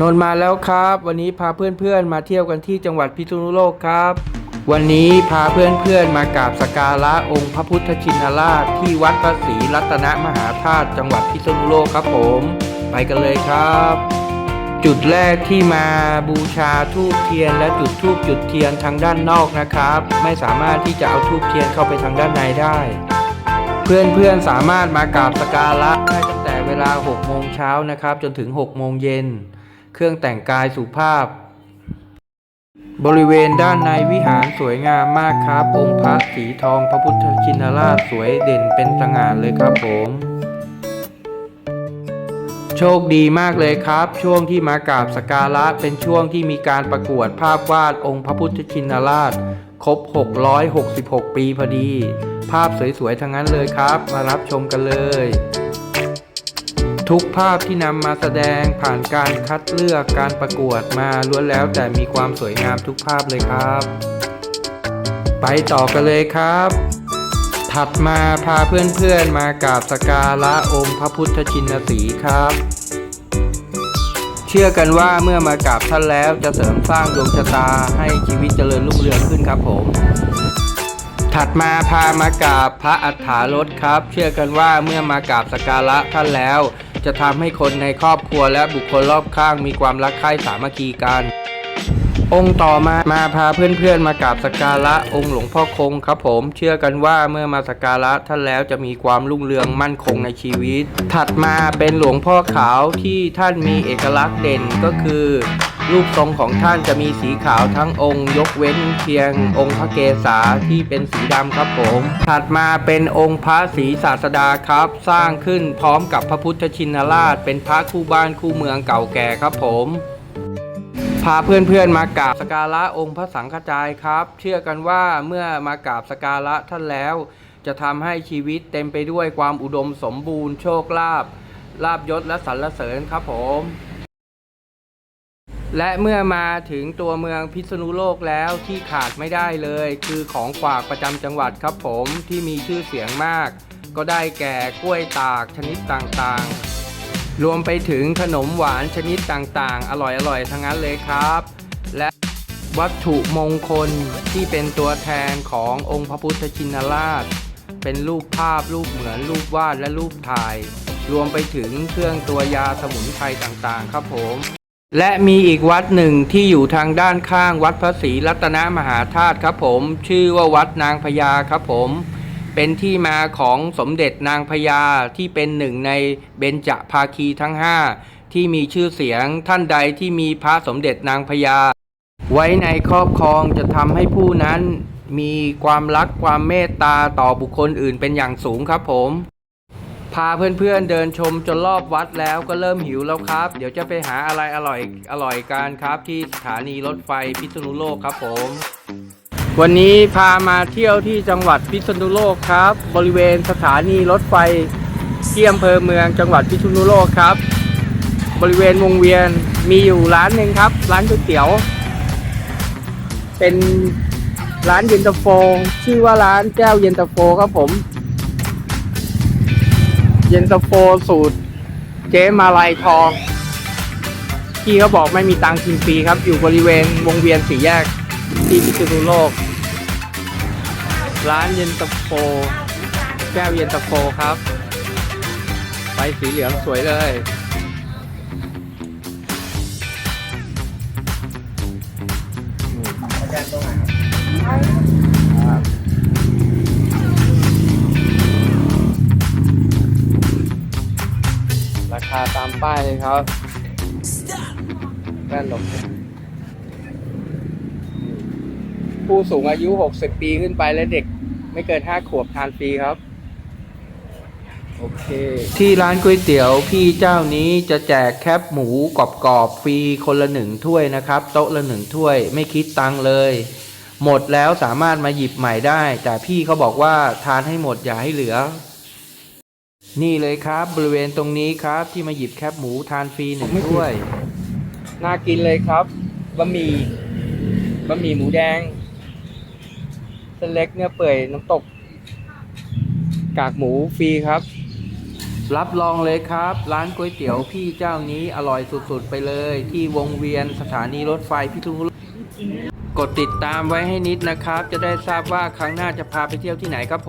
นนมาแล้วครับ วันนี้พาเพื่อนๆมาเที่ยวกันที่จังหวัดพิษณุโลกครับ วันนี้พาเพื่อนๆมากราบสการะองค์พระพุทธชินราช ที่วัดพระศรีรัตนมหาธาตุจังหวัดพิษณุโลกครับผม ไปกันเลยครับ จุดแรกที่มาบูชาทูบเทียน และจุดทูบจุดเทียนทางด้านนอกนะครับ ไม่สามารถที่จะเอาทูบเทียนเข้าไปทางด้านในได้ เพื่อนๆสามารถมากราบสักการะได้ตั้งแต่เวลา6โมงเช้านะครับ จนถึง6โมงเย็น เครื่องแต่งกายสุภาพ บริเวณด้านในวิหารสวยงามมากครับ องค์พระสีทองพระพุทธชินราชสวยเด่นเป็นสง่าเลยครับผมโชคดีมากเลยครับ ช่วงที่มากราบสกการะเป็นช่วงที่มีการประกวดภาพวาดองค์พระพุทธชินราช ครบ 666 ปีพอดี ภาพสวยๆทั้งนั้นเลยครับ มารับชมกันเลย ทุกภาพที่นำมาแสดงผ่านการคัดเลือกการประกวดมาล้วนแล้วแต่มีความสวยงามทุกภาพเลยครับ ไปต่อกันเลยครับ ถัดมาพาเพื่อนๆมากราบสการะองค์พระพุทธชินสีครับ เชื่อกันว่าเมื่อมากราบท่านแล้วจะเสริมสร้างดวงชะตาให้ชีวิตเจริญรุ่งเรืองขึ้นครับผมถัดมาพามากราบพระอัฏฐารถครับ เชื่อกันว่าเมื่อมากราบสักการะท่านแล้ว จะทำให้คนในครอบครัวและบุคคลรอบข้างมีความรักใคร่สามัคคีกัน องค์ต่อมามาพาเพื่อนๆมากราบสักการะองค์หลวงพ่อคงครับผม เชื่อกันว่าเมื่อมาสักการะท่านแล้วจะมีความรุ่งเรืองมั่นคงในชีวิต ถัดมาเป็นหลวงพ่อขาวที่ท่านมีเอกลักษณ์เด่นก็คือ รูปทรงของท่านจะมีสีขาวทั้งองค์ยกเว้นเพียงองค์พระเกศาที่เป็นสีดำครับผม ถัดมาเป็นองค์พระศรีศาสดาครับ สร้างขึ้นพร้อมกับพระพุทธชินราช เป็นพระคู่บ้านคู่เมืองเก่าแก่ครับผมพาเพื่อนๆมากราบสการะองค์พระสังฆจายครับ เชื่อกันว่าเมื่อมากราบสกการะท่านแล้ว จะทำให้ชีวิตเต็มไปด้วยความอุดมสมบูรณ์โชคลาภลาบยศและสรรเสริญครับผม และเมื่อมาถึงตัวเมืองพิษณุโลกแล้วที่ขาดไม่ได้เลย คือของฝากประจำจังหวัดครับผมที่มีชื่อเสียงมาก ก็ได้แก่กล้วยตากชนิดต่างๆ รวมไปถึงขนมหวานชนิดต่างๆ อร่อยๆทั้งนั้นเลยครับ และวัตถุมงคลที่เป็นตัวแทนขององค์พระพุทธชินราช เป็นรูปภาพรูปเหมือนรูปวาดและรูปถ่าย รวมไปถึงเครื่องตัวยาสมุนไพรต่างๆ ครับผม และมีอีกวัดหนึ่งที่อยู่ทางด้านข้างวัดพระศรีรัตนมหาธาตุครับผม ชื่อว่าวัดนางพญาครับผม เป็นที่มาของสมเด็จนางพญาที่เป็นหนึ่งในเบญจภาคีทั้งห้าที่มีชื่อเสียงท่านใดที่มีพระสมเด็จนางพญาไว้ในครอบครองจะทำให้ผู้นั้นมีความรักความเมตตาต่อบุคคลอื่นเป็นอย่างสูงครับผม พาเพื่อนๆเดินชมจนรอบวัดแล้วก็เริ่มหิวแล้วครับ เดี๋ยวจะไปหาอะไรอร่อยอร่อยกันครับ ที่สถานีรถไฟพิษณุโลกครับผม วันนี้พามาเที่ยวที่จังหวัดพิษณุโลกครับ บริเวณสถานีรถไฟที่อำเภอเมืองจังหวัดพิษณุโลกครับ บริเวณวงเวียนมีอยู่ร้านหนึ่งครับ ร้านก๋วยเตี๋ยว เป็นร้านเย็นตาโฟ ชื่อว่าร้านแก้วเย็นตาโฟครับผม ย็นตาโฟสูตร เจ๊มาลายทองพี่เขาบอกไม่มีตังค์กินฟรีครับ อยู่บริเวณวงเวียนสี่แยกที่พิษณุโลก ร้านเย็นตาโฟ แก้วเย็นตาโฟครับไฟสีเหลืองสวยเลยราคาตามป้ายเลยครับแว่นหลบผู้สูงอายุ 60 ปีขึ้นไปและเด็กไม่เกิน 5 ขวบทานฟรีครับ โอเค ที่ร้านก๋วยเตี๋ยวพี่เจ้านี้จะแจกแคบหมูกรอบๆฟรีคนละหนึ่งถ้วยนะครับ โต๊ะละหนึ่งถ้วย ไม่คิดตังค์เลย หมดแล้วสามารถมาหยิบใหม่ได้ แต่พี่เขาบอกว่าทานให้หมดอย่าให้เหลือ นี่เลยครับบริเวณตรงนี้ครับที่มาหยิบแคบหมูทานฟรีหนึ่งถ้วย น่ากินเลยครับบะหมี่บะหมี่หมูแดงเส้นเล็กเนื้อเปื่อยน้ำตก กากหมูฟรีครับ รับรองเลยครับ ร้านก๋วยเตี๋ยวพี่เจ้านี้อร่อยสุดๆไปเลย ที่วงเวียนสถานีรถไฟพิทุโลกกดติดตามไว้ให้นิดนะครับ จะได้ทราบว่าครั้งหน้าจะพาไปเที่ยวที่ไหนครับผม